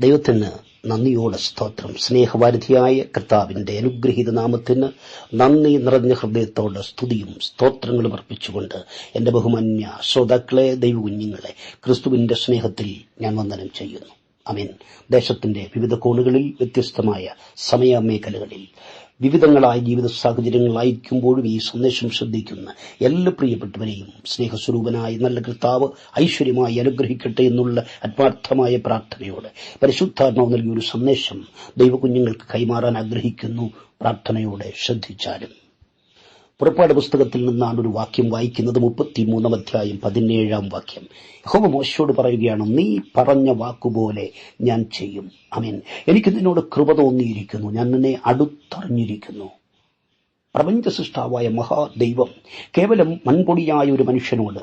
ദൈവത്തിന് നന്ദിയോടെ സ്തോത്രം. സ്നേഹവാരിധിയായ കർത്താവിന്റെ അനുഗ്രഹീത നാമത്തിന് നന്ദി നിറഞ്ഞ ഹൃദയത്തോടെ സ്തുതിയും സ്തോത്രങ്ങളും അർപ്പിച്ചുകൊണ്ട് എന്റെ ബഹുമാന്യ ശ്രോതാക്കളെ ദൈവകുഞ്ഞുങ്ങളെ ക്രിസ്തുവിന്റെ സ്നേഹത്തിൽ ഞാൻ വന്ദനം ചെയ്യുന്നു. അമീൻ. ദേശത്തിന്റെ വിവിധ കോണുകളിൽ വ്യത്യസ്തമായ സമയമേഖലകളിൽ വിവിധങ്ങളായ ജീവിത സാഹചര്യങ്ങളായിരിക്കുമ്പോഴും ഈ സന്ദേശം ശ്രദ്ധിക്കുന്ന എല്ലാ പ്രിയപ്പെട്ടവരെയും സ്നേഹസ്വരൂപനായ നല്ല കർത്താവ് ഐശ്വര്യമായി അനുഗ്രഹിക്കട്ടെ എന്നുള്ള ആത്മാർത്ഥമായ പ്രാർത്ഥനയോടെ പരിശുദ്ധാത്മാവ് നൽകിയ ഒരു സന്ദേശം ദൈവകുഞ്ഞുങ്ങൾക്ക് കൈമാറാൻ ആഗ്രഹിക്കുന്നു. പ്രാർത്ഥനയോടെ ശ്രദ്ധിച്ചാലും പുറപ്പാട് പുസ്തകത്തിൽ നിന്നാണ് ഒരു വാക്യം വായിക്കുന്നത്. മുപ്പത്തിമൂന്നാം അധ്യായം പതിനേഴാം വാക്യം. ഹോമ മോശയോട് പറയുകയാണ് നീ പറഞ്ഞ വാക്കുപോലെ ഞാൻ ചെയ്യും. അമീൻ എനിക്ക് നിന്നോട് കൃപ തോന്നിയിരിക്കുന്നു. ഞാൻ നിന്നെ അടുത്തറിഞ്ഞിരിക്കുന്നു. പ്രപഞ്ച സൃഷ്ടാവായ മഹാദൈവം കേവലം മൺപൊടിയായ ഒരു മനുഷ്യനോട്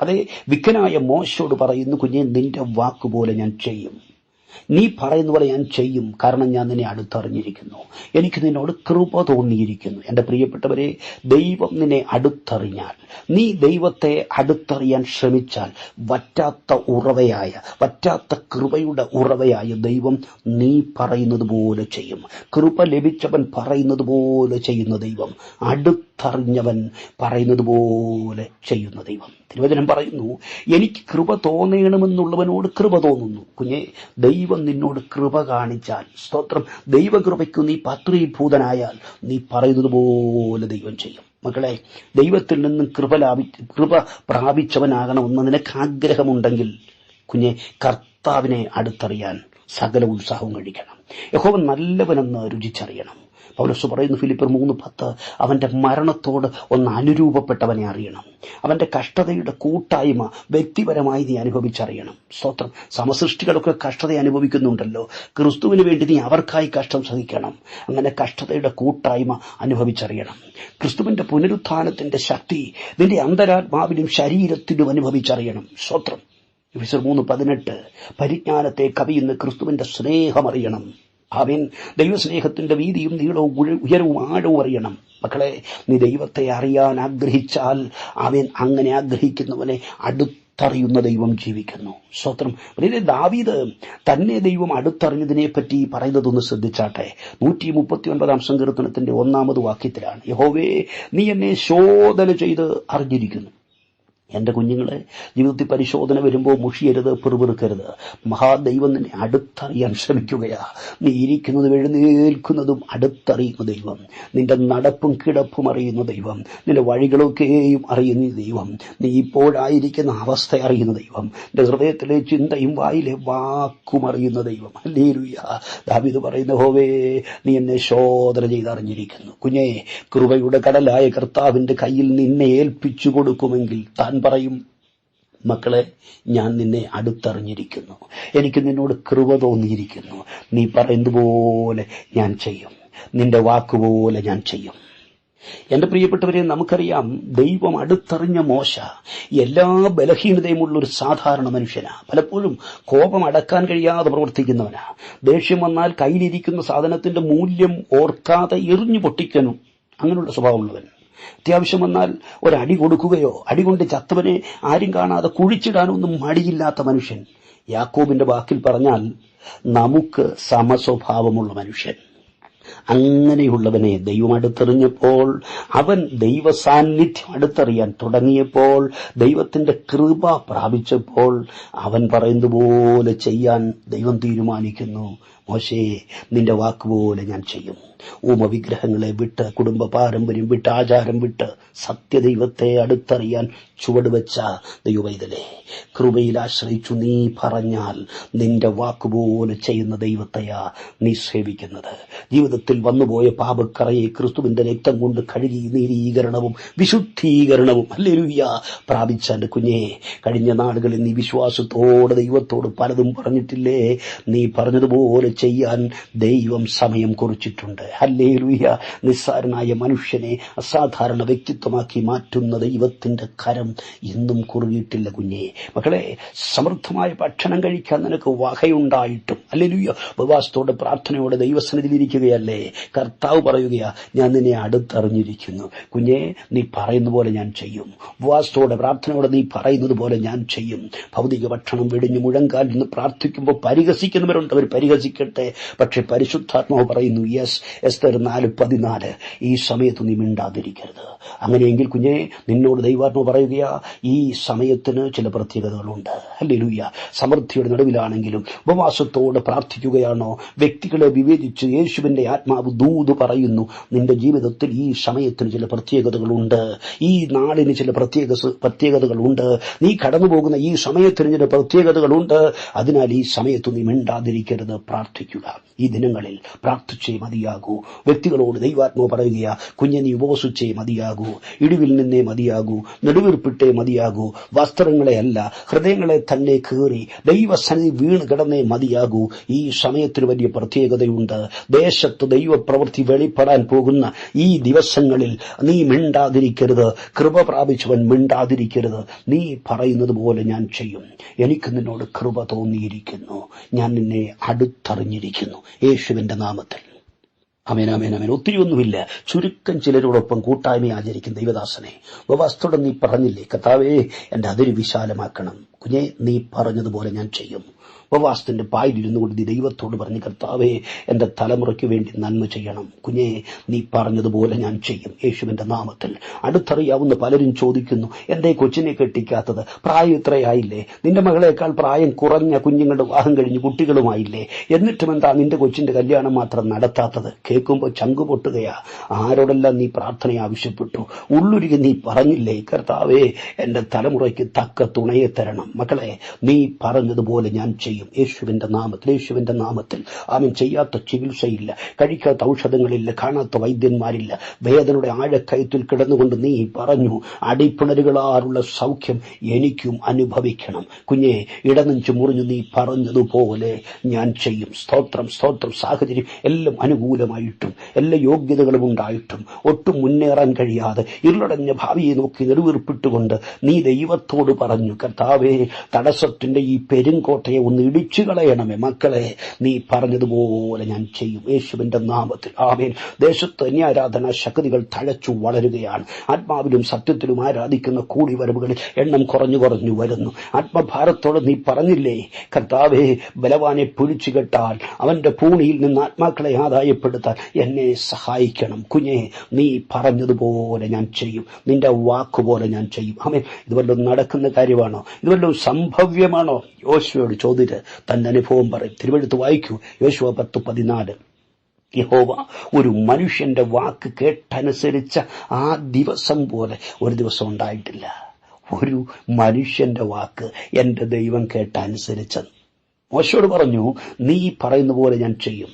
അതെ വിക്കനായ മോശയോട് പറയുന്നു കുഞ്ഞെ നിന്റെ വാക്കുപോലെ ഞാൻ ചെയ്യും. നീ പറയുന്ന പോലെ ഞാൻ ചെയ്യും. കാരണം ഞാൻ നിന്നെ അടുത്തറിഞ്ഞിരിക്കുന്നു. എനിക്ക് നിന്നോട് കൃപ തോന്നിയിരിക്കുന്നു. എന്റെ പ്രിയപ്പെട്ടവരെ ദൈവം നിന്നെ അടുത്തറിഞ്ഞാൽ നീ ദൈവത്തെ അടുത്തറിയാൻ ശ്രമിച്ചാൽ വറ്റാത്ത ഉറവയായ വറ്റാത്ത കൃപയുടെ ഉറവയായ ദൈവം നീ പറയുന്നത് പോലെ ചെയ്യും. കൃപ ലഭിച്ചവൻ പറയുന്നത് പോലെ ചെയ്യുന്ന ദൈവം അടുത്തറിഞ്ഞവൻ പറയുന്നത് പോലെ ചെയ്യുന്ന ദൈവം. തിരുവചനം പറയുന്നു എനിക്ക് കൃപ തോന്നണമെന്നുള്ളവനോട് കൃപ തോന്നുന്നു. കുഞ്ഞെ ദൈവം നിന്നോട് കൃപ കാണിച്ചാൽ സ്തോത്രം ദൈവകൃപയ്ക്കു നീ പത്രീഭൂതനായാൽ നീ പറയുന്നത് പോലെ ദൈവം ചെയ്യും. മക്കളെ ദൈവത്തിൽ നിന്നും കൃപ ലാഭി കൃപ പ്രാപിച്ചവനാകണമെന്ന് നിനക്ക് ആഗ്രഹമുണ്ടെങ്കിൽ കുഞ്ഞെ കർത്താവിനെ അടുത്തറിയാൻ സകല ഉത്സാഹവും കഴിക്കണം. യഹോവൻ നല്ലവനെന്ന് രുചിച്ചറിയണം. പൗലസ് പറയുന്നു ഫിലിപ്പർ മൂന്ന് പത്ത് അവന്റെ മരണത്തോട് ഒന്ന് അനുരൂപപ്പെട്ടവനെ അറിയണം. അവന്റെ കഷ്ടതയുടെ കൂട്ടായ്മ വ്യക്തിപരമായി നീ അനുഭവിച്ചറിയണം. സ്വത്രം സമസൃഷ്ടികളൊക്കെ കഷ്ടത അനുഭവിക്കുന്നുണ്ടല്ലോ. ക്രിസ്തുവിന് വേണ്ടി നീ അവർക്കായി കഷ്ടം സഹിക്കണം. അങ്ങനെ കഷ്ടതയുടെ കൂട്ടായ്മ അനുഭവിച്ചറിയണം. ക്രിസ്തുവിന്റെ പുനരുത്ഥാനത്തിന്റെ ശക്തി നിന്റെ അന്തരാത്മാവിലും ശരീരത്തിലും അനുഭവിച്ചറിയണം. എഫിസർ മൂന്ന് പതിനെട്ട്. പരിജ്ഞാനത്തെ കവിയുന്ന ക്രിസ്തുവിന്റെ സ്നേഹമറിയണം അവൻ ദൈവസ്നേഹത്തിന്റെ വീതിയും നീളവും ഉയരവും ആഴവും അറിയണം. മക്കളെ നീ ദൈവത്തെ അറിയാൻ ആഗ്രഹിച്ചാൽ അവൻ അങ്ങനെ ആഗ്രഹിക്കുന്നവനെ അടുത്തറിയുന്ന ദൈവം ജീവിക്കുന്നു. സ്വത്രം വലിയ ദാവീദ് തന്നെ ദൈവം അടുത്തറിഞ്ഞതിനെ പറ്റി പറയുന്നതൊന്ന് ശ്രദ്ധിച്ചാട്ടെ. നൂറ്റി മുപ്പത്തി ഒൻപതാം സങ്കീർത്തനത്തിന്റെ ഒന്നാമത് വാക്യത്തിലാണ്. യഹോവേ നീ എന്നെ ശോധന ചെയ്ത് അറിഞ്ഞിരിക്കുന്നു. എന്റെ കുഞ്ഞുങ്ങളെ ജീവിതത്തിൽ പരിശോധന വരുമ്പോൾ മുഷിയരുത് പിറുപിറുക്കരുത്. മഹാദൈവം നിന്നെ അടുത്തറിയാൻ ശ്രമിക്കുകയാ. നീ ഇരിക്കുന്നതും എഴുന്നേൽക്കുന്നതും അടുത്തറിയുന്ന ദൈവം. നിന്റെ നടപ്പും കിടപ്പും അറിയുന്ന ദൈവം. നിന്റെ വഴികളൊക്കെയും അറിയുന്ന ദൈവം. നീ ഇപ്പോഴായിരിക്കുന്ന അവസ്ഥ അറിയുന്ന ദൈവം. നിന്റെ ഹൃദയത്തിലെ ചിന്തയും വായിലെ വാക്കും അറിയുന്ന ദൈവം. അല്ലേലുയ്യ ദാവിത് പറയുന്ന ഹോവേ നീ എന്നെ ശോധന ചെയ്തറിഞ്ഞിരിക്കുന്നു. കുഞ്ഞേ കൃപയുടെ കടലായ കർത്താവിന്റെ കയ്യിൽ നിന്നെ ഏൽപ്പിച്ചു കൊടുക്കുമെങ്കിൽ താൻ പറയും. മക്കളെ ഞാൻ നിന്നെ അടുത്തറിഞ്ഞിരിക്കുന്നു. എനിക്ക് നിന്നോട് കൃപ തോന്നിയിരിക്കുന്നു. നീ പറയുന്നത് പോലെ ഞാൻ ചെയ്യും. നിന്റെ വാക്കുപോലെ ഞാൻ ചെയ്യും. എന്റെ പ്രിയപ്പെട്ടവരെ നമുക്കറിയാം ദൈവം അടുത്തറിഞ്ഞ മോശ എല്ലാ ബലഹീനതയുമുള്ള ഒരു സാധാരണ മനുഷ്യനാ. പലപ്പോഴും കോപം അടക്കാൻ കഴിയാതെ പ്രവർത്തിക്കുന്നവനാ. ദേഷ്യം വന്നാൽ കയ്യിലിരിക്കുന്ന സാധനത്തിന്റെ മൂല്യം ഓർക്കാതെ എറിഞ്ഞു പൊട്ടിക്കാനും അങ്ങനെയുള്ള സ്വഭാവമുള്ളവൻ. അത്യാവശ്യം വന്നാൽ ഒരടി കൊടുക്കുകയോ അടി കൊണ്ട് ചത്തവനെ ആരും കാണാതെ കുഴിച്ചിടാനൊന്നും മടിയില്ലാത്ത മനുഷ്യൻ. യാക്കോബിന്റെ വാക്കിൽ പറഞ്ഞാൽ നമുക്ക് സമസ്വഭാവമുള്ള മനുഷ്യൻ. അങ്ങനെയുള്ളവനെ ദൈവം അടുത്തെറിഞ്ഞപ്പോൾ അവൻ ദൈവ സാന്നിധ്യം അടുത്തറിയാൻ തുടങ്ങിയപ്പോൾ ദൈവത്തിന്റെ കൃപ പ്രാപിച്ചപ്പോൾ അവൻ പറയുന്നത് പോലെ ചെയ്യാൻ ദൈവം തീരുമാനിക്കുന്നു. മോശേ നിന്റെ വാക്കുപോലെ ഞാൻ ചെയ്യും. ഊമവിഗ്രഹങ്ങളെ വിട്ട് കുടുംബ പാരമ്പര്യം വിട്ട് ആചാരം വിട്ട് സത്യദൈവത്തെ അടുത്തറിയാൻ ചുവടുവെച്ച ദൈവവൈതലേ കൃപയിൽ ആശ്രയിച്ചു നീ പറഞ്ഞാൽ നിന്റെ വാക്കുപോലെ ചെയ്യുന്ന ദൈവത്തെയാ നീ സേവിക്കുന്നത്. ജീവിതത്തിൽ വന്നുപോയ പാപക്കറയെ ക്രിസ്തുവിന്റെ രക്തം കൊണ്ട് കഴുകി നീരീകരണവും വിശുദ്ധീകരണവും അല്ലെരുവിയ പ്രാപിച്ച കുഞ്ഞെ കഴിഞ്ഞ നാളുകളിൽ നീ വിശ്വാസത്തോടെ ദൈവത്തോട് പലതും പറഞ്ഞിട്ടില്ലേ? നീ പറഞ്ഞതുപോലെ ചെയ്യാൻ ദൈവം സമയം കുറിച്ചിട്ടുണ്ട്. ഹല്ലേലൂയ. നിസ്സാരനായ മനുഷ്യനെ അസാധാരണ വ്യക്തിത്വമാക്കി മാറ്റുന്ന ദൈവത്തിന്റെ കരം ഇന്നും കുറുകിയിട്ടില്ല കുഞ്ഞെ. മക്കളെ സമൃദ്ധമായ ഭക്ഷണം കഴിക്കാൻ നിനക്ക് വകയുണ്ടായിട്ടും. അല്ലെലുയ്യ ഉപവാസത്തോടെ പ്രാർത്ഥനയോടെ ദൈവസന്നിധിയിലിരിക്കുകയല്ലേ? കർത്താവ് പറയുകയാ ഞാൻ നിന്നെ അടുത്തറിഞ്ഞിരിക്കുന്നു. കുഞ്ഞെ നീ പറയുന്ന പോലെ ഞാൻ ചെയ്യും. ഉപവാസത്തോടെ പ്രാർത്ഥനയോടെ നീ പറയുന്നത് പോലെ ഞാൻ ചെയ്യും. ഭൗതിക ഭക്ഷണം വെടിഞ്ഞ് മുഴങ്കാലിൽ നിന്ന് പ്രാർത്ഥിക്കുമ്പോൾ പരിഹസിക്കുന്നവരുണ്ട്. അവർ പരിഹസിക്കട്ടെ പക്ഷെ പരിശുദ്ധാത്മാവ് പറയുന്നു യെസ് എസ്തർ നാല് പതിനാല്. ഈ സമയത്ത് നീ മിണ്ടാതിരിക്കരുത്. അങ്ങനെയെങ്കിൽ കുഞ്ഞെ നിന്നോട് ദൈവാത്മാവ് പറയുകയാ ഈ സമയത്തിന് ചില പ്രത്യേകതകളുണ്ട്. അല്ലേ ലൂയ്യ സമൃദ്ധിയുടെ നടുവിലാണെങ്കിലും ഉപവാസത്തോട് പ്രാർത്ഥിക്കുകയാണോ? വ്യക്തികളെ വിവേചിച്ച് യേശുവിന്റെ ആത്മാവ് ദൂത് പറയുന്നു നിന്റെ ജീവിതത്തിൽ ഈ സമയത്തിന് ചില പ്രത്യേകതകളുണ്ട്. ഈ നാളിന് ചില പ്രത്യേക പ്രത്യേകതകളുണ്ട്. നീ കടന്നുപോകുന്ന ഈ സമയത്തിന് ചില പ്രത്യേകതകളുണ്ട്. അതിനാൽ ഈ സമയത്ത് നീ മിണ്ടാതിരിക്കരുത്. take you out. ഈ ദിനങ്ങളിൽ പ്രാർത്ഥിച്ചേ മതിയാകൂ. വ്യക്തികളോട് ദൈവാത്മാവ് പറയുകയാ കുഞ്ഞെ നീ ഉപവസിച്ചേ മതിയാകൂ. ഇടിവിൽ നിന്നേ മതിയാകൂ. നെടുവീർപ്പിട്ടേ മതിയാകൂ. വസ്ത്രങ്ങളെ അല്ല ഹൃദയങ്ങളെ തന്നെ കീറി ദൈവസനി വീണ് കിടന്നേ മതിയാകൂ. ഈ സമയത്തിന് വലിയ പ്രത്യേകതയുണ്ട്. ദേശത്ത് ദൈവപ്രവൃത്തി വെളിപ്പെടാൻ പോകുന്ന ഈ ദിവസങ്ങളിൽ നീ മിണ്ടാതിരിക്കരുത്. കൃപ പ്രാപിച്ചവൻ മിണ്ടാതിരിക്കരുത്. നീ പറയുന്നത് പോലെ ഞാൻ ചെയ്യും. എനിക്ക് നിന്നോട് കൃപ തോന്നിയിരിക്കുന്നു. ഞാൻ നിന്നെ അടുത്തറിഞ്ഞിരിക്കുന്നു. യേശുവിന്റെ നാമത്തിൽ. അമേനാമേനാമേൻ ഒത്തിരി ഒന്നുമില്ല ചുരുക്കം ചിലരോടൊപ്പം കൂട്ടായ്മ ആചരിക്കും ദൈവദാസനെ. ഉപവാസത്തോടെ നീ പറഞ്ഞില്ലേ കഥാവേ എന്റെ അതിര് വിശാലമാക്കണം കുഞ്ഞെ നീ പറഞ്ഞതുപോലെ ഞാൻ ചെയ്യും. ഉപവാസത്തിന്റെ പായിലിരുന്നു കൊണ്ട് ദൈവത്തോട് പറഞ്ഞു കർത്താവേ എന്റെ തലമുറയ്ക്ക് വേണ്ടി നന്മ ചെയ്യണം. കുഞ്ഞെ നീ പറഞ്ഞതുപോലെ ഞാൻ ചെയ്യും. യേശുവിന്റെ നാമത്തിൽ അടുത്തറിയാവുന്ന പലരും ചോദിക്കുന്നു എന്തേ കൊച്ചിനെ കെട്ടിക്കാത്തത്? പ്രായം ഇത്രയായില്ലേ? നിന്റെ മകളേക്കാൾ പ്രായം കുറഞ്ഞ കുഞ്ഞുങ്ങളുടെ വിവാഹം കഴിഞ്ഞ് കുട്ടികളുമായില്ലേ? എന്നിട്ടും എന്താ നിന്റെ കൊച്ചിന്റെ കല്യാണം മാത്രം നടത്താത്തത്? കേൾക്കുമ്പോൾ ചങ്കു പൊട്ടുകയാ. ആരോടെല്ലാം നീ പ്രാർത്ഥന ആവശ്യപ്പെട്ടു? ഉള്ളുരുകി നീ പറഞ്ഞില്ലേ കർത്താവേ എന്റെ തലമുറയ്ക്ക് തക്ക തുണയെ തരണം. മക്കളെ നീ പറഞ്ഞതുപോലെ ഞാൻ ചെയ്യും. യേശുവിന്റെ നാമത്തിൽ യേശുവിന്റെ നാമത്തിൽ. ആമീൻ. ചെയ്യാത്ത ചികിത്സയില്ല. കഴിക്കാത്ത ഔഷധങ്ങളില്ല. കാണാത്ത വൈദ്യന്മാരില്ല. വേദനയുടെ ആഴക്കയത്തിൽ കിടന്നുകൊണ്ട് നീ പറഞ്ഞു അടിപ്പിണരുകളാറുള്ള സൗഖ്യം എനിക്കും അനുഭവിക്കണം. കുഞ്ഞെ ഇടനെഞ്ചു മുറിഞ്ഞു നീ പറഞ്ഞതുപോലെ ഞാൻ ചെയ്യും. സ്തോത്രം സ്തോത്രം. സാഹചര്യം എല്ലാം അനുകൂലമായിട്ടും എല്ലാ യോഗ്യതകളും ഉണ്ടായിട്ടും ഒട്ടും മുന്നേറാൻ കഴിയാതെ ഇരുളടഞ്ഞ ഭാവിയെ നോക്കി നെടുവീർപ്പിട്ടുകൊണ്ട് നീ ദൈവത്തോട് പറഞ്ഞു കർത്താവേ തടസ്സത്തിന്റെ ഈ പെരുങ്കോട്ടയെ ഒന്ന് ഇടിച്ചു കളയണമേ മക്കളെ. നീ പറഞ്ഞതുപോലെ ഞാൻ ചെയ്യും. യേശുവിന്റെ നാമത്തിൽ. ആമേൻ. ദേശത്ത് അന്യാരാധന ശക്തികൾ തഴച്ചു വളരുകയാണ്. ആത്മാവിലും സത്യത്തിലും ആരാധിക്കുന്ന കൂടി വരവുകളിൽ എണ്ണം കുറഞ്ഞു കുറഞ്ഞു വരുന്നു. ആത്മഭാരത്തോട് നീ പറഞ്ഞില്ലേ? കർത്താവേ ബലവാനെ പിടിച്ചു കെട്ടാൻ അവന്റെ പൂണിയിൽ നിന്ന് ആത്മാക്കളെ ആദായപ്പെടുത്താൻ എന്നെ സഹായിക്കണം. കുഞ്ഞെ നീ പറഞ്ഞതുപോലെ ഞാൻ ചെയ്യും. നിന്റെ വാക്കുപോലെ ഞാൻ ചെയ്യും. ആമേൻ. ഇത് വല്ലതും നടക്കുന്ന കാര്യമാണോ? ഇത് വല്ലതും സംഭവ്യമാണോ? യോശുവയോട് ചോദിച്ച് തന്റെ അനുഭവം പറയും. തിരുവഴുത്ത് വായിക്കൂ. യോശുവ പത്ത് പതിനാല്. യഹോവ ഒരു മനുഷ്യന്റെ വാക്ക് കേട്ടനുസരിച്ച ആ ദിവസം പോലെ ഒരു ദിവസം ഉണ്ടായിട്ടില്ല. ഒരു മനുഷ്യന്റെ വാക്ക് എന്റെ ദൈവം കേട്ടനുസരിച്ചത്. മോശയോട് പറഞ്ഞു നീ പറയുന്ന പോലെ ഞാൻ ചെയ്യും.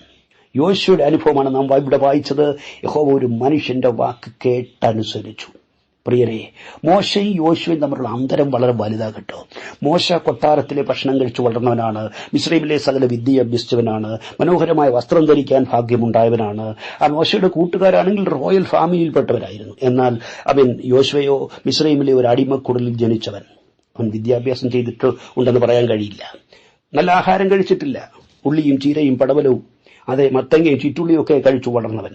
യോശുവയുടെ അനുഭവമാണ് നാം ഇവിടെ വായിച്ചത്. യഹോവ ഒരു മനുഷ്യന്റെ വാക്ക് കേട്ടനുസരിച്ചു. പ്രിയരെ മോശയും യോശുവും തമ്മിലുള്ള അന്തരം വളരെ വലുതാകട്ടോ. മോശ കൊട്ടാരത്തിലെ ഭക്ഷണം കഴിച്ചു വളർന്നവനാണ് മിശ്രീമിലെ സകല വിദ്യ അഭ്യസിച്ചവനാണ് മനോഹരമായ വസ്ത്രം ധരിക്കാൻ ഭാഗ്യമുണ്ടായവനാണ്. ആ മോശയുടെ കൂട്ടുകാരാണെങ്കിൽ റോയൽ ഫാമിലിയിൽപ്പെട്ടവരായിരുന്നു. എന്നാൽ അവൻ യോശുവയോ മിശ്രീമിലെ ഒരു അടിമക്കുടലിൽ ജനിച്ചവൻ. അവൻ വിദ്യാഭ്യാസം ചെയ്തിട്ട് ഉണ്ടെന്ന് പറയാൻ കഴിയില്ല. നല്ല ആഹാരം കഴിച്ചിട്ടില്ല. ഉള്ളിയും ചീരയും പടവലവും അതെ മത്തങ്ങയും ചുറ്റുള്ളിയും ഒക്കെ കഴിച്ചു വളർന്നവൻ.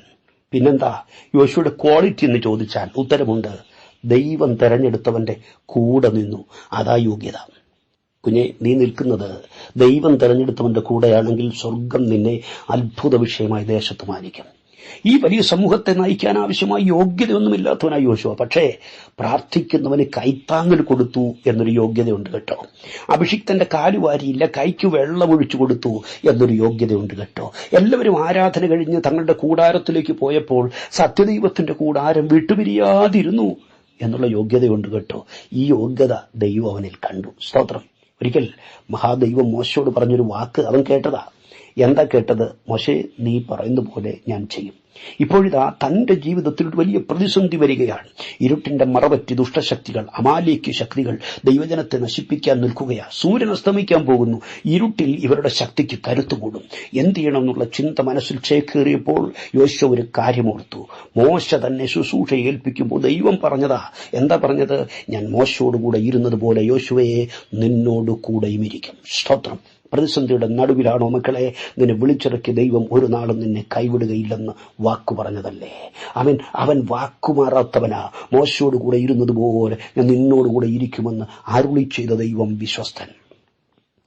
പിന്നെന്താ? യോശുവയുടെ ക്വാളിറ്റി എന്ന് ചോദിച്ചാൽ ഉത്തരമുണ്ട്. ദൈവം തെരഞ്ഞെടുത്തവന്റെ കൂടെ നിന്നു. അതാ യോഗ്യത. കുഞ്ഞെ നീ നിൽക്കുന്നത് ദൈവം തെരഞ്ഞെടുത്തവന്റെ കൂടെയാണെങ്കിൽ സ്വർഗം നിന്നെ അത്ഭുത വിഷയമായി ദേശത്ത് മാനിക്കും. ഈ വലിയ സമൂഹത്തെ നയിക്കാൻ ആവശ്യമായ യോഗ്യതയൊന്നുമില്ലാത്തവനായി യോശുവ. പക്ഷേ പ്രാർത്ഥിക്കുന്നവന് കൈത്താങ്ങൽ കൊടുത്തു എന്നൊരു യോഗ്യതയുണ്ട് കേട്ടോ. അഭിഷിക്തന്റെ കാലുവാരിയില്ല കൈക്ക് വെള്ളമൊഴിച്ചു കൊടുത്തു എന്നൊരു യോഗ്യതയുണ്ട് കേട്ടോ. എല്ലാവരും ആരാധന കഴിഞ്ഞ് തങ്ങളുടെ കൂടാരത്തിലേക്ക് പോയപ്പോൾ സത്യദൈവത്തിന്റെ കൂടാരം വിട്ടുപിരിയാതിരുന്നു. എന്നുള്ള യോഗ്യതയുണ്ട് കേട്ടോ. ഈ യോഗ്യത ദൈവം അവനിൽ കണ്ടു. സ്തോത്രം. ഒരിക്കൽ മഹാദൈവം മോശയോട് പറഞ്ഞൊരു വാക്ക് അവൻ കേട്ടതാ. എന്താ കേട്ടത്? മോശെ നീ പറയുന്ന പോലെ ഞാൻ ചെയ്യും. ഇപ്പോഴിതാ തന്റെ ജീവിതത്തിൽ ഒരു വലിയ പ്രതിസന്ധി വരികയാണ്. ഇരുട്ടിന്റെ മറവറ്റി ദുഷ്ടശക്തികൾ അമാലേക്ക് ശക്തികൾ ദൈവജനത്തെ നശിപ്പിക്കാൻ നിൽക്കുകയാ. സൂര്യൻ അസ്തമിക്കാൻ പോകുന്നു. ഇരുട്ടിൽ ഇവരുടെ ശക്തിക്ക് കരുത്തുകൂടും എന്ത് ചെയ്യണമെന്നുള്ള ചിന്ത മനസ്സിൽ ചേക്കേറിയപ്പോൾ യോശ ഒരു കാര്യമോർത്തു. മോശ തന്നെ ശുശ്രൂഷ ഏൽപ്പിക്കുമ്പോൾ ദൈവം പറഞ്ഞതാ. എന്താ പറഞ്ഞത്? ഞാൻ മോശയോടുകൂടെ ഇരുന്നത് പോലെ യോശുവയെ നിന്നോട് കൂടെയും ഇരിക്കും സ്തോത്രം. പ്രതിസന്ധിയുടെ നടുവിലാണോ മക്കളെ? നിന്നെ വിളിച്ചിറക്കി ദൈവം ഒരു നാളും നിന്നെ കൈവിടുകയില്ലെന്ന് വാക്കു പറഞ്ഞതല്ലേ? അവൻ അവൻ വാക്കുമാറാത്തവനാ. മോശയോട് കൂടെ ഇരുന്നതുപോലെ ഞാൻ നിന്നോടുകൂടെ ഇരിക്കുമെന്ന് അരുളി ചെയ്ത ദൈവം വിശ്വസ്തൻ.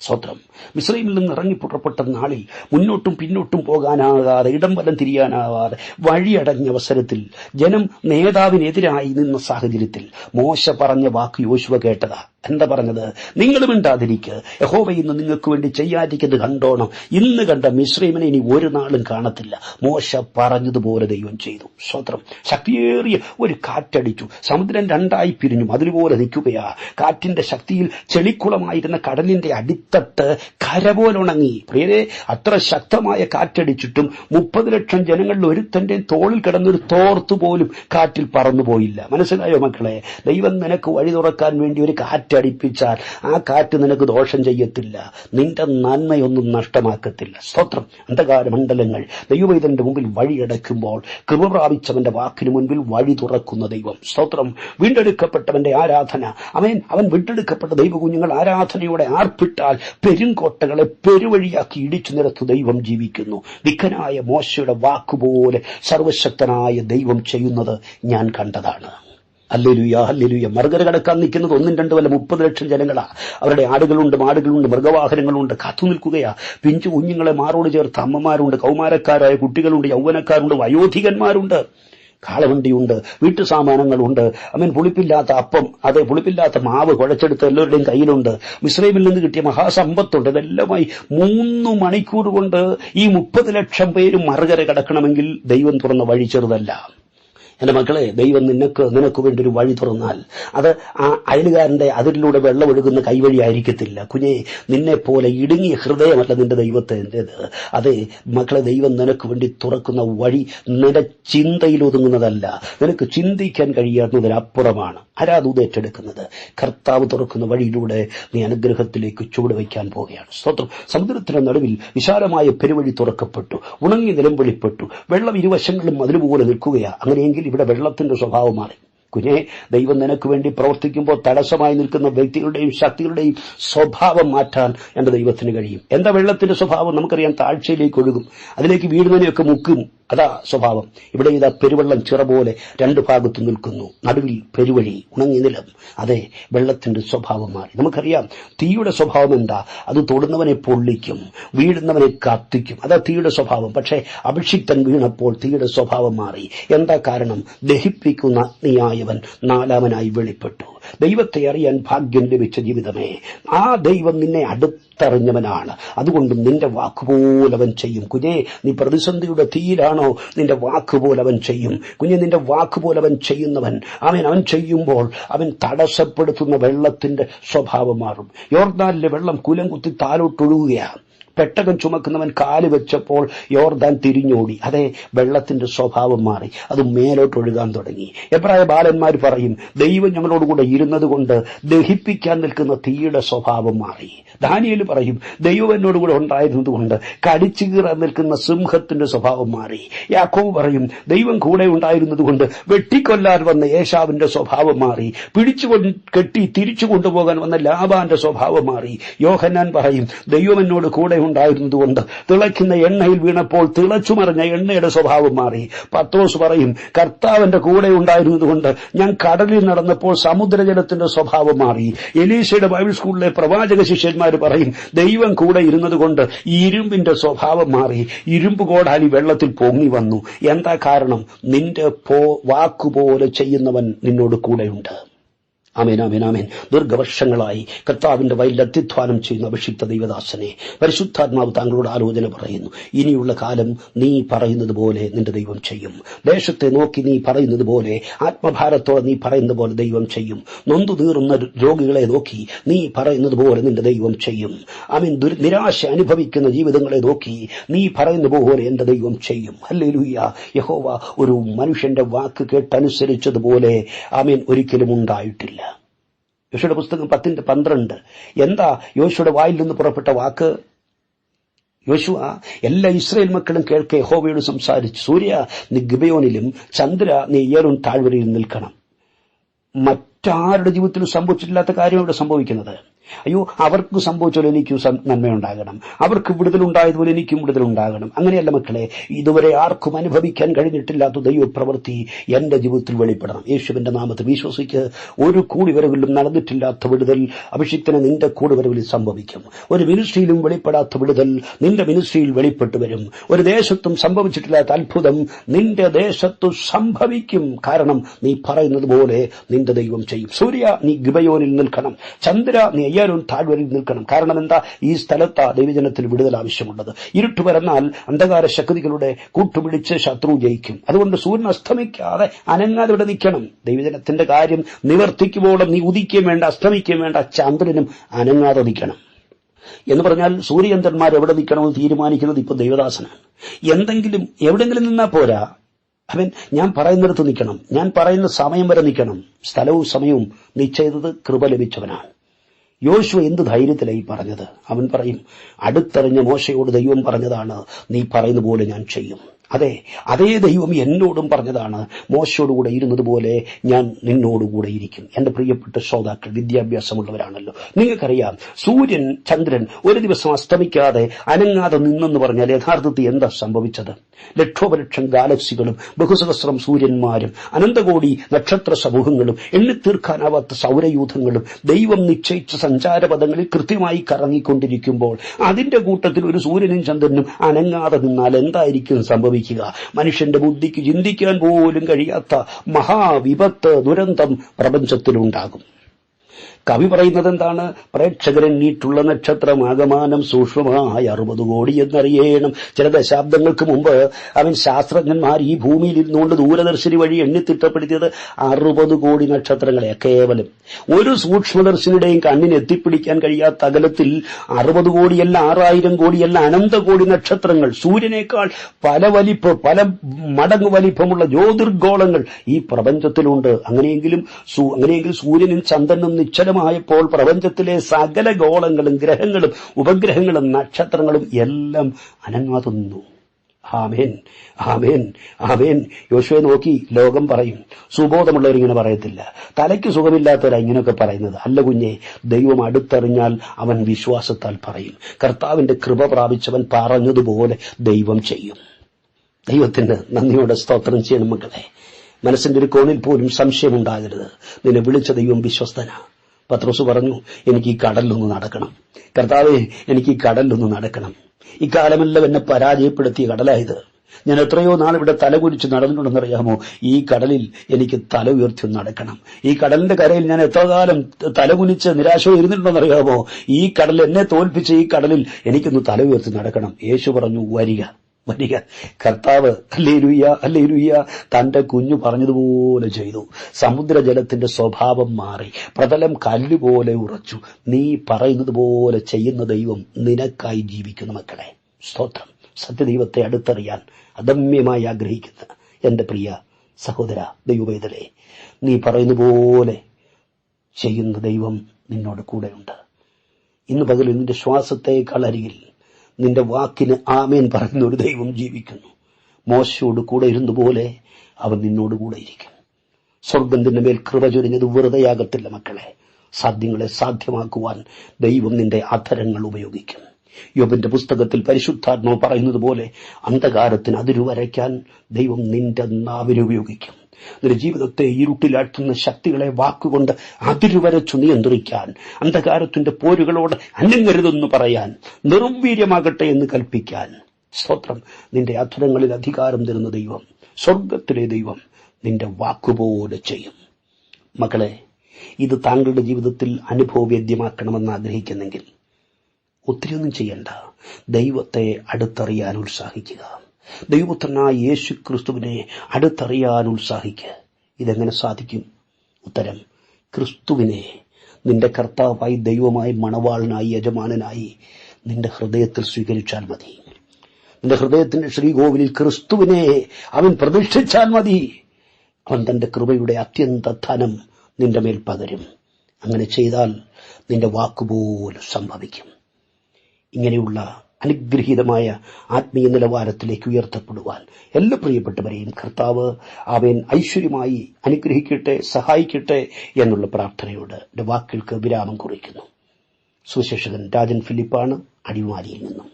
സ്വത്രം. മിശ്രയിൽ നിന്ന് ഇറങ്ങി പുറപ്പെട്ട നാളിൽ മുന്നോട്ടും പിന്നോട്ടും പോകാനാകാതെ ഇടം വലം തിരിയാനാകാതെ വഴിയടഞ്ഞ അവസരത്തിൽ ജനം നേതാവിനെതിരായി നിന്ന സാഹചര്യത്തിൽ മോശ പറഞ്ഞ വാക്ക് യോശുവ കേട്ടതാ. എന്താ പറഞ്ഞത്? നിങ്ങൾ മിണ്ടാതിരിക്ക്. യഹോവ ഇന്ന് നിങ്ങൾക്ക് വേണ്ടി ചെയ്യാതിരിക്കുന്നത് കണ്ടോണം. ഇന്ന് കണ്ട മിശ്രീമിനെ ഇനി ഒരു നാളും കാണത്തില്ല. മോശ പറഞ്ഞതുപോലെ ദൈവം ചെയ്തു. സ്വത്രം ശക്തിയേറിയ ഒരു കാറ്റടിച്ചു. സമുദ്രം രണ്ടായി പിരിഞ്ഞു. അതിലുപോലെ നിൽക്കുകയാ. കാറ്റിന്റെ ശക്തിയിൽ ചെളിക്കുളമായിരുന്ന കടലിന്റെ അടിത്തട്ട് കര പോലുണങ്ങി പ്രിയരെ അത്ര ശക്തമായ കാറ്റടിച്ചിട്ടും മുപ്പത് ലക്ഷം ജനങ്ങളിൽ ഒരുത്തന്റെ തോളിൽ കിടന്നൊരു തോർത്തു പോലും കാറ്റിൽ പറന്നുപോയില്ല. മനസ്സിലായോ മക്കളെ? ദൈവം നിനക്ക് വഴി തുറക്കാൻ വേണ്ടി ഒരു കാറ്റടിപ്പിച്ചാൽ ആ കാറ്റ് നിനക്ക് ദോഷം ചെയ്യത്തില്ല. നിന്റെ നന്മയൊന്നും നഷ്ടമാക്കത്തില്ല. സ്തോത്രം. അന്ധകാര മണ്ഡലങ്ങൾ ദൈവവൈതന്റെ മുമ്പിൽ വഴിയടക്കുമ്പോൾ കൃപ പ്രാപിച്ചവന്റെ വാക്കിന് മുൻപിൽ വഴി തുറക്കുന്ന ദൈവം. സ്തോത്രം. വീണ്ടെടുക്കപ്പെട്ടവന്റെ ആരാധന. അവൻ അവൻ വീണ്ടെടുക്കപ്പെട്ട ദൈവകുഞ്ഞുങ്ങൾ ആരാധനയോടെ ആർപ്പിട്ടാൽ പെരുങ്കോട്ടകളെ പെരുവഴിയാക്കി ഇടിച്ചു നിരത്തു ദൈവം ജീവിക്കുന്നു. വിഖനായ മോശയുടെ വാക്കുപോലെ സർവശക്തനായ ദൈവം ചെയ്യുന്നത് ഞാൻ കണ്ടതാണ്. അല്ലെലുയ അല്ലെലുയ. മറുകര കടക്കാൻ നിൽക്കുന്നത് ഒന്നും രണ്ടും അല്ല മുപ്പത് ലക്ഷം ജനങ്ങളാ. അവരുടെ ആടുകളുണ്ട് മാടുകളുണ്ട് മൃഗവാഹനങ്ങളുണ്ട്. കാത്തു നിൽക്കുകയാ. പിഞ്ചു കുഞ്ഞുങ്ങളെ മാറോട് ചേർത്ത് അമ്മമാരുണ്ട് കൗമാരക്കാരായ കുട്ടികളുണ്ട് യൗവനക്കാരുണ്ട് വയോധികന്മാരുണ്ട്. കാളവണ്ടിയുണ്ട് വീട്ടു സാമാനങ്ങളുണ്ട്. അവൻ പുളിപ്പില്ലാത്ത അപ്പം അതെ പുളിപ്പില്ലാത്ത മാവ് കുഴച്ചെടുത്ത് എല്ലാവരുടെയും കയ്യിലുണ്ട്. മിശ്രൈമിൽ നിന്ന് കിട്ടിയ മഹാസമ്പത്തുണ്ട്. ഇതെല്ലാമായി മൂന്ന് മണിക്കൂർ കൊണ്ട് ഈ മുപ്പത് ലക്ഷം പേര് മറുകര കടക്കണമെങ്കിൽ ദൈവം തുറന്ന വഴി ചെറുതല്ല. എന്റെ മക്കളെ ദൈവം നിനക്ക് നിനക്ക് വേണ്ടി ഒരു വഴി തുറന്നാൽ അത് ആ അയലുകാരന്റെ അതിരിലൂടെ വെള്ളം ഒഴുകുന്ന കൈവഴി ആയിരിക്കത്തില്ല കുഞ്ഞെ നിന്നെ പോലെ ഇടുങ്ങിയ ഹൃദയമല്ല നിന്റെ ദൈവത്തിന്റെത് അതെ മക്കളെ ദൈവം നിനക്ക് വേണ്ടി തുറക്കുന്ന വഴി നിന്റെ ചിന്തയിൽ ഒതുങ്ങുന്നതല്ല. നിനക്ക് ചിന്തിക്കാൻ കഴിയാവുന്നതിനപ്പുറമാണ് ആരാധൂത് ഏറ്റെടുക്കുന്നത്. കർത്താവ് തുറക്കുന്ന വഴിയിലൂടെ നീ അനുഗ്രഹത്തിലേക്ക് ചുവടുവയ്ക്കാൻ പോവുകയാണ്. സ്വത്രം സമുദ്രത്തിന്റെ നടുവിൽ വിശാലമായ പെരുവഴി തുറക്കപ്പെട്ടു. ഉണങ്ങി നിലംപൊളിപ്പെട്ടു വെള്ളം ഇരുവശങ്ങളും അതിനുപോലെ നിൽക്കുകയാണ് അങ്ങനെയെങ്കിൽ ഇവിടെ വെള്ളത്തിന്റെ സ്വഭാവം മാറി. കുഞ്ഞെ ദൈവം നിനക്ക് വേണ്ടി പ്രവർത്തിക്കുമ്പോൾ തടസ്സമായി നിൽക്കുന്ന വ്യക്തികളുടെയും ശക്തികളുടെയും സ്വഭാവം മാറ്റാൻ എന്റെ ദൈവത്തിന് കഴിയും. എന്താ വെള്ളത്തിന്റെ സ്വഭാവം? നമുക്കറിയാം താഴ്ചയിലേക്ക് ഒഴുകും. അതിലേക്ക് വീടുന്നതിനെയൊക്കെ മുക്കും. അതാ സ്വഭാവം. ഇവിടെ ഇതാ പെരുവെള്ളം ചിറ പോലെ രണ്ടു ഭാഗത്ത് നിൽക്കുന്നു. നടുവിൽ പെരുവഴി ഉണങ്ങി നിലം. അതെ വെള്ളത്തിന്റെ സ്വഭാവം മാറി. നമുക്കറിയാം തീയുടെ സ്വഭാവം എന്താ? അത് തൊടുന്നവനെ പൊള്ളിക്കും വീഴുന്നവനെ കത്തിക്കും. അതാ തീയുടെ സ്വഭാവം. പക്ഷേ അഭിഷിക്തൻ വീണപ്പോൾ തീയുടെ സ്വഭാവം മാറി. എന്താ കാരണം? ദഹിപ്പിക്കുന്ന അഗ്നിയായവൻ നാലാമനായി വെളിപ്പെട്ടു. ദൈവത്തെ അറിയാൻ ഭാഗ്യം ലഭിച്ച ജീവിതമേ ആ ദൈവം നിന്നെ അടുത്തറിഞ്ഞവനാണ്. അതുകൊണ്ട് നിന്റെ വാക്കുപോലെ അവൻ ചെയ്യും. കുഞ്ഞേ നീ പ്രതിസന്ധിയുടെ തീരാണോ നിന്റെ വാക്കുപോലെ അവൻ ചെയ്യും? കുഞ്ഞെ നിന്റെ വാക്കുപോലെ അവൻ ചെയ്യുന്നവൻ അവൻ അവൻ ചെയ്യുമ്പോൾ അവൻ തടസ്സപ്പെടുത്തുന്ന വെള്ളത്തിന്റെ സ്വഭാവം മാറും. യോർദാനിലെ വെള്ളം കുലം കുത്തി താലോട്ടൊഴുകുകയാണ്. പെട്ടകം ചുമക്കുന്നവൻ കാൽ വെച്ചപ്പോൾ യോർദാൻ തിരിഞ്ഞോടി. അതെ വെള്ളത്തിന്റെ സ്വഭാവം മാറി. അത് മേലോട്ട് ഒഴുകാൻ തുടങ്ങി. എബ്രായ ബാലന്മാർ പറയും ദൈവം ഞങ്ങളോടുകൂടെ ഇരുന്നത് കൊണ്ട് ദഹിപ്പിക്കാൻ നിൽക്കുന്ന തീയുടെ സ്വഭാവം മാറി. ദാനിയേൽ പറയും ദൈവം എന്നോടുകൂടെ ഉണ്ടായിരുന്നത് കൊണ്ട് കടിച്ചു കീറാൻ നിൽക്കുന്ന സിംഹത്തിന്റെ സ്വഭാവം മാറി. യാക്കോവ് പറയും ദൈവം കൂടെ ഉണ്ടായിരുന്നതുകൊണ്ട് വെട്ടിക്കൊല്ലാൻ വന്ന യേശാവിന്റെ സ്വഭാവം മാറി. പിടിച്ചു കെട്ടി തിരിച്ചു കൊണ്ടുപോകാൻ വന്ന ലാബാന്റെ സ്വഭാവം മാറി. യോഹന്നാൻ പറയും ദൈവം എന്നോട് കൂടെ ഉണ്ടായിരുന്നതുകൊണ്ട് തിളയ്ക്കുന്ന എണ്ണയിൽ വീണപ്പോൾ തിളച്ചു മറിഞ്ഞ എണ്ണയുടെ സ്വഭാവം മാറി. പത്രോസ് പറയും കർത്താവിന്റെ കൂടെ ഉണ്ടായിരുന്നതുകൊണ്ട് ഞാൻ കടലിൽ നടന്നപ്പോൾ സമുദ്രജലത്തിന്റെ സ്വഭാവം മാറി. എലീസയുടെ ബൈബിൾ സ്കൂളിലെ പ്രവാചക ശിഷ്യന്മാർ പറയും ദൈവം കൂടെ ഇരുന്നത് കൊണ്ട് ഇരുമ്പിന്റെ സ്വഭാവം മാറി ഇരുമ്പ് കോടാലി വെള്ളത്തിൽ പൊങ്ങി വന്നു. എന്താ കാരണം? നിന്റെ പോ വാക്കുപോലെ ചെയ്യുന്നവൻ നിന്നോട് കൂടെയുണ്ട്. ആമേൻ ആമേൻ ആമേൻ. ദീർഘവർഷങ്ങളായി കർത്താവിന്റെ വയലിൽ അധ്യധ്വാനം ചെയ്യുന്ന അഭിഷിക്ത ദൈവദാസനെ പരിശുദ്ധാത്മാവ് താങ്കളോട് ആലോചന പറയുന്നു. ഇനിയുള്ള കാലം നീ പറയുന്നത് പോലെ നിന്റെ ദൈവം ചെയ്യും. ദേശത്തെ നോക്കി നീ പറയുന്നത് പോലെ ആത്മഭാരത്തോടെ നീ പറയുന്നത് പോലെ ദൈവം ചെയ്യും. നൊന്തു തീറുന്ന രോഗികളെ നോക്കി നീ പറയുന്നത് പോലെ നിന്റെ ദൈവം ചെയ്യും. ആമീൻ നിരാശ അനുഭവിക്കുന്ന ജീവിതങ്ങളെ നോക്കി നീ പറയുന്ന പോലെ എന്റെ ദൈവം ചെയ്യും. അല്ലേലൂയ യഹോവ ഒരു മനുഷ്യന്റെ വാക്ക് കേട്ടനുസരിച്ചതുപോലെ ആമീൻ ഒരിക്കലും ഉണ്ടായിട്ടില്ല. യോശുയുടെ പുസ്തകം പത്തിന്റെ പന്ത്രണ്ട്. എന്താ യോശുവയുടെ വായിൽ നിന്ന് പുറപ്പെട്ട വാക്ക്? യോശുവ എല്ലാ ഇസ്രയേൽ മക്കളും കേൾക്കെ ഹോവയോട് സംസാരിച്ചു. സൂര്യ നീ ഗിബയോനിലും ചന്ദ്ര നീ ഏറും താഴ്വരയിൽ നിൽക്കണം. മറ്റാരുടെ ജീവിതത്തിലും സംഭവിച്ചിട്ടില്ലാത്ത കാര്യം ഇവിടെ സംഭവിക്കുന്നത്. അയ്യോ അവർക്ക് സംഭവിച്ചാൽ എനിക്കും നന്മയുണ്ടാകണം. അവർക്ക് വിടുതലുണ്ടായതുപോലെ എനിക്കും വിടുതൽ വിടുതലുണ്ടാകണം. അങ്ങനെയല്ല മക്കളെ ഇതുവരെ ആർക്കും അനുഭവിക്കാൻ കഴിഞ്ഞിട്ടില്ലാത്ത ദൈവപ്രവൃത്തി എന്റെ ജീവിതത്തിൽ വെളിപ്പെടണം. യേശുവിന്റെ നാമത്തിൽ വിശ്വസിച്ച് ഒരു കൂടി വരവിലും നടന്നിട്ടില്ലാത്ത വിടുതൽ അഭിഷിക്തന് നിന്റെ കൂടി വരവിൽ സംഭവിക്കും. ഒരു മിനിസ്ട്രിയിലും വെളിപ്പെടാത്ത വിടുതൽ നിന്റെ മിനിസ്ട്രിയിൽ വെളിപ്പെട്ടു വരും. ഒരു ദേശത്തും സംഭവിച്ചിട്ടില്ലാത്ത അത്ഭുതം നിന്റെ ദേശത്തു സംഭവിക്കും. കാരണം നീ പറയുന്നത് പോലെ നിന്റെ ദൈവം ചെയ്യും. സൂര്യ നീ ഗിബയോനിൽ നിൽക്കണം. ചന്ദ്ര നീ അയ്യാരും താഴ്വരയിൽ നിൽക്കണം. കാരണം എന്താ? ഈ സ്ഥലത്താ ദൈവജനത്തിന് വിടുതൽ ആവശ്യമുള്ളത്. ഇരുട്ട് പരന്നാൽ അന്ധകാര ശക്തികളുടെ കൂട്ടുപിടിച്ച് ശത്രു ജയിക്കും. അതുകൊണ്ട് സൂര്യൻ അസ്തമിക്കാതെ അനങ്ങാതെ ഇവിടെ നിൽക്കണം. ദൈവജനത്തിന്റെ കാര്യം നിവർത്തിക്കുമ്പോഴും നീ ഉദിക്കുകയും വേണ്ട അസ്തമിക്കുകയും വേണ്ട ചന്ദ്രനും അനങ്ങാതെ നിൽക്കണം. എന്ന് പറഞ്ഞാൽ സൂര്യചന്ദ്രന്മാർ എവിടെ നിൽക്കണമെന്ന് തീരുമാനിക്കുന്നത് ഇപ്പൊ ദൈവദാസനാണ്. എന്തെങ്കിലും എവിടെങ്കിലും നിന്നാ പോരാ? അവൻ ഞാൻ പറയുന്നിടത്ത് നിൽക്കണം. ഞാൻ പറയുന്ന സമയം വരെ നിൽക്കണം. സ്ഥലവും സമയവും നിശ്ചയിതത് കൃപ ലഭിച്ചവനാണ്. യോശുവ എന്ത് ധൈര്യത്തിലായി പറഞ്ഞത്? അവൻ പറയും അടുത്തറിഞ്ഞ മോശയോട് ദൈവം പറഞ്ഞതാണ്. നീ പറയുന്ന പോലെ ഞാൻ ചെയ്യും. അതെ അതേ ദൈവം എന്നോടും പറഞ്ഞതാണ് മോശയോടുകൂടെ ഇരുന്നതുപോലെ ഞാൻ നിന്നോടുകൂടെ ഇരിക്കും. എന്റെ പ്രിയപ്പെട്ട ശ്രോതാക്കൾ വിദ്യാഭ്യാസമുള്ളവരാണല്ലോ. നിങ്ങൾക്കറിയാം സൂര്യൻ ചന്ദ്രൻ ഒരു ദിവസം അസ്തമിക്കാതെ അനങ്ങാതെ നിന്നെന്ന് പറഞ്ഞാൽ യഥാർത്ഥത്തിൽ എന്താ സംഭവിച്ചത്? ലക്ഷോപലക്ഷം ഗാലക്സികളും ബഹുസഹസ്രം സൂര്യന്മാരും അനന്തകോടി നക്ഷത്ര സമൂഹങ്ങളും എണ്ണിത്തീർക്കാനാവാത്ത സൗരയൂഥങ്ങളും ദൈവം നിശ്ചയിച്ച സഞ്ചാരപഥങ്ങളിൽ കൃത്യമായി കറങ്ങിക്കൊണ്ടിരിക്കുമ്പോൾ അതിന്റെ കൂട്ടത്തിൽ ഒരു സൂര്യനും ചന്ദ്രനും അനങ്ങാതെ നിന്നാൽ എന്തായിരിക്കും സംഭവിക്കുക? മനുഷ്യന്റെ ബുദ്ധിക്ക് ചിന്തിക്കാൻ പോലും കഴിയാത്ത മഹാവിപത്ത് ദുരന്തം പ്രപഞ്ചത്തിലുണ്ടാകും. കവി പറയുന്നത് എന്താണ് പ്രേക്ഷകരെണ്ണീട്ടുള്ള നക്ഷത്രം ആകമാനം സൂക്ഷ്മമായ അറുപത് കോടി എന്നറിയണം. ചില ദശാബ്ദങ്ങൾക്ക് മുമ്പ് അവൻ ശാസ്ത്രജ്ഞന്മാർ ഈ ഭൂമിയിൽ ഇരുന്നുകൊണ്ട് ദൂരദർശിനി വഴി എണ്ണിത്തിട്ടപ്പെടുത്തിയത് അറുപത് കോടി നക്ഷത്രങ്ങളെ കേവലം. ഒരു സൂക്ഷ്മദർശിനിയുടെയും കണ്ണിന് എത്തിപ്പിടിക്കാൻ കഴിയാത്ത അകലത്തിൽ അറുപത് കോടിയല്ല ആറായിരം കോടിയല്ല അനന്ത കോടി നക്ഷത്രങ്ങൾ. സൂര്യനേക്കാൾ പല വലിപ്പ് പല മടങ്ങ് വലിപ്പമുള്ള ജ്യോതിർഗോളങ്ങൾ ഈ പ്രപഞ്ചത്തിലുണ്ട്. അങ്ങനെയെങ്കിലും അങ്ങനെയെങ്കിൽ സൂര്യനും ചന്ദ്രനും നിശ്ചലമായപ്പോൾ പ്രപഞ്ചത്തിലെ സകല ഗോളങ്ങളും ഗ്രഹങ്ങളും ഉപഗ്രഹങ്ങളും നക്ഷത്രങ്ങളും എല്ലാം അനങ്ങാതുന്നു. ആമേൻ. ആമേൻ. ആമേൻ. യോശുവെ നോക്കി ലോകം പറയും. സുബോധമുള്ളവർ ഇങ്ങനെ പറയത്തില്ല. തലയ്ക്ക് സുഖമില്ലാത്തവരാ ഇങ്ങനെയൊക്കെ പറയുന്നത്. അല്ല കുഞ്ഞെ ദൈവം അടുത്തറിഞ്ഞാൽ അവൻ വിശ്വാസത്താൽ പറയും. കർത്താവിന്റെ കൃപ പ്രാപിച്ചവൻ പറഞ്ഞതുപോലെ ദൈവം ചെയ്യും. ദൈവത്തിന് നന്ദിയോടെ സ്തോത്രം ചെയ്യണം മക്കളെ. മനസ്സിന്റെ ഒരു കോണിൽ പോലും സംശയമുണ്ടാകരുത്. നിന്നെ വിളിച്ച ദൈവം വിശ്വസ്തനാ പത്രോസ് പറഞ്ഞു എനിക്ക് ഈ കടലിലൊന്ന് നടക്കണം. കർത്താവെ എനിക്ക് ഈ കടലിലൊന്ന് നടക്കണം. ഈ കാലമെല്ലാം എന്നെ പരാജയപ്പെടുത്തിയ കടലായത്. ഞാൻ എത്രയോ നാൾ ഇവിടെ തലകുരിച്ച് നടന്നിട്ടുണ്ടെന്നറിയാമോ? ഈ കടലിൽ എനിക്ക് തല ഉയർത്തി നടക്കണം. ഈ കടലിന്റെ കരയിൽ ഞാൻ എത്ര കാലം തലകുനിച്ച് നിരാശ ഇരുന്നിട്ടുണ്ടെന്നറിയാമോ? ഈ കടൽ എന്നെ തോൽപ്പിച്ച് ഈ കടലിൽ എനിക്കൊന്ന് തല ഉയർത്തി നടക്കണം. യേശു പറഞ്ഞു വരിക. വരിക കർത്താവ് അല്ലേരുയ്യ അല്ലേരുയ്യ തന്റെ കുഞ്ഞു പറഞ്ഞതുപോലെ ചെയ്തു. സമുദ്രജലത്തിന്റെ സ്വഭാവം മാറി. പ്രതലം കല്ലുപോലെ ഉറച്ചു. നീ പറയുന്നത് പോലെ ചെയ്യുന്ന ദൈവം നിനക്കായി ജീവിക്കുന്ന മക്കളെ. സ്തോത്രം. സത്യദൈവത്തെ അടുത്തറിയാൻ അദമ്യമായി ആഗ്രഹിക്കുന്ന എന്റെ പ്രിയ സഹോദര ദൈവവേദലെ നീ പറയുന്ന പോലെ ചെയ്യുന്ന ദൈവം നിന്നോട് കൂടെയുണ്ട്. ഇന്ന് പകലും നിന്റെ ശ്വാസത്തേക്കാൾ അരികിൽ നിന്റെ വാക്കിന് ആമേൻ പറയുന്ന ഒരു ദൈവം ജീവിക്കുന്നു. മോശയോട് കൂടെ ഇരുന്നതുപോലെ അവൻ നിന്നോട് കൂടെ ഇരിക്കും. സ്വർഗം നിന്റെ മേൽ കൃപ ചൊരിഞ്ഞത് വെറുതെയാകത്തില്ല മക്കളെ. സാധ്യങ്ങളെ സാധ്യമാക്കുവാൻ ദൈവം നിന്റെ അധരങ്ങൾ ഉപയോഗിക്കും. യോബിന്റെ പുസ്തകത്തിൽ പരിശുദ്ധാത്മാവ് പറയുന്നത് പോലെ അന്ധകാരത്തിന് അതിരുവരയ്ക്കാൻ ദൈവം നിന്റെ നാവിനുപയോഗിക്കും നിന്റെ ജീവിതത്തെ ഇരുട്ടിലാഴ്ത്തുന്ന ശക്തികളെ വാക്കുകൊണ്ട് അതിരുവരച്ചു നിയന്ത്രിക്കാൻ അന്ധകാരത്തിന്റെ പോരുകളോട് അനങ്ങരുതെന്ന് പറയാൻ നിർവീര്യമാകട്ടെ എന്ന് കൽപ്പിക്കാൻ. സ്തോത്രം. നിന്റെ അധരങ്ങളിൽ അധികാരം തരുന്ന ദൈവം സ്വർഗത്തിലെ ദൈവം നിന്റെ വാക്കുപോലെ ചെയ്യും. മകളെ ഇത് താങ്കളുടെ ജീവിതത്തിൽ അനുഭവവേദ്യമാക്കണമെന്ന് ആഗ്രഹിക്കുന്നെങ്കിൽ ഒത്തിരിയൊന്നും ചെയ്യണ്ട. ദൈവത്തെ അടുത്തറിയാൻ ഉത്സാഹിക്കുക. ദൈവപുത്രനായ യേശു ക്രിസ്തുവിനെ അടുത്തറിയാൻ ഉത്സാഹിക്കുക. ഇതെങ്ങനെ സാധിക്കും? ഉത്തരം ക്രിസ്തുവിനെ നിന്റെ കർത്താവായി ദൈവമായി മണവാളനായി യജമാനനായി നിന്റെ ഹൃദയത്തിൽ സ്വീകരിച്ചാൽ മതി. നിന്റെ ഹൃദയത്തിന്റെ ശ്രീകോവിലിൽ ക്രിസ്തുവിനെ അവൻ പ്രതിഷ്ഠിച്ചാൽ മതി. അവൻ തന്റെ കൃപയുടെ അത്യന്ത ധനം നിന്റെ മേൽ പകരും. അങ്ങനെ ചെയ്താൽ നിന്റെ വാക്കുപോലും സംഭവിക്കും. ഇങ്ങനെയുള്ള അനുഗ്രഹീതമായ ആത്മീയ നിലവാരത്തിലേക്ക് ഉയർത്തപ്പെടുവാൻ. എല്ലാ പ്രിയപ്പെട്ടവരെയും കർത്താവ് അവൻ ഐശ്വര്യമായി അനുഗ്രഹിക്കട്ടെ സഹായിക്കട്ടെ എന്നുള്ള പ്രാർത്ഥനയോട് എന്റെ വാക്കുകൾക്ക് വിരാമം കുറിക്കുന്നു. സുവിശേഷകൻ രാജൻ ഫിലിപ്പാണ് അടിമാലിയിൽ നിന്നും.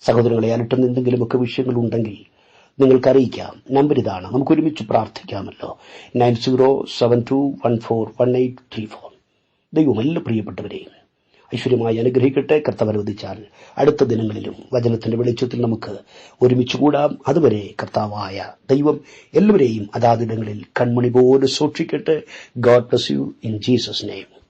സഹോദരങ്ങളെ അലട്ടുന്ന എന്തെങ്കിലുമൊക്കെ വിഷയങ്ങൾ ഉണ്ടെങ്കിൽ നിങ്ങൾക്ക് അറിയിക്കാം നമ്പർ ഇതാണ്. നമുക്ക് ഒരുമിച്ച് പ്രാർത്ഥിക്കാമല്ലോ. Nine zero seven two one four one eight three four. ദൈവം എല്ലാ പ്രിയപ്പെട്ടവരെയും ഐശ്വര്യമായി അനുഗ്രഹിക്കട്ടെ കർത്താവനുവദിച്ചാൽ അടുത്ത ദിനങ്ങളിലും വചനത്തിന്റെ വെളിച്ചത്തിൽ നമുക്ക് ഒരുമിച്ച് കൂടാം. അതുവരെ കർത്താവായ ദൈവം എല്ലാവരെയും അതാതിടങ്ങളിൽ കൺമണി പോലെ സൂക്ഷിക്കട്ടെ. God bless you in Jesus name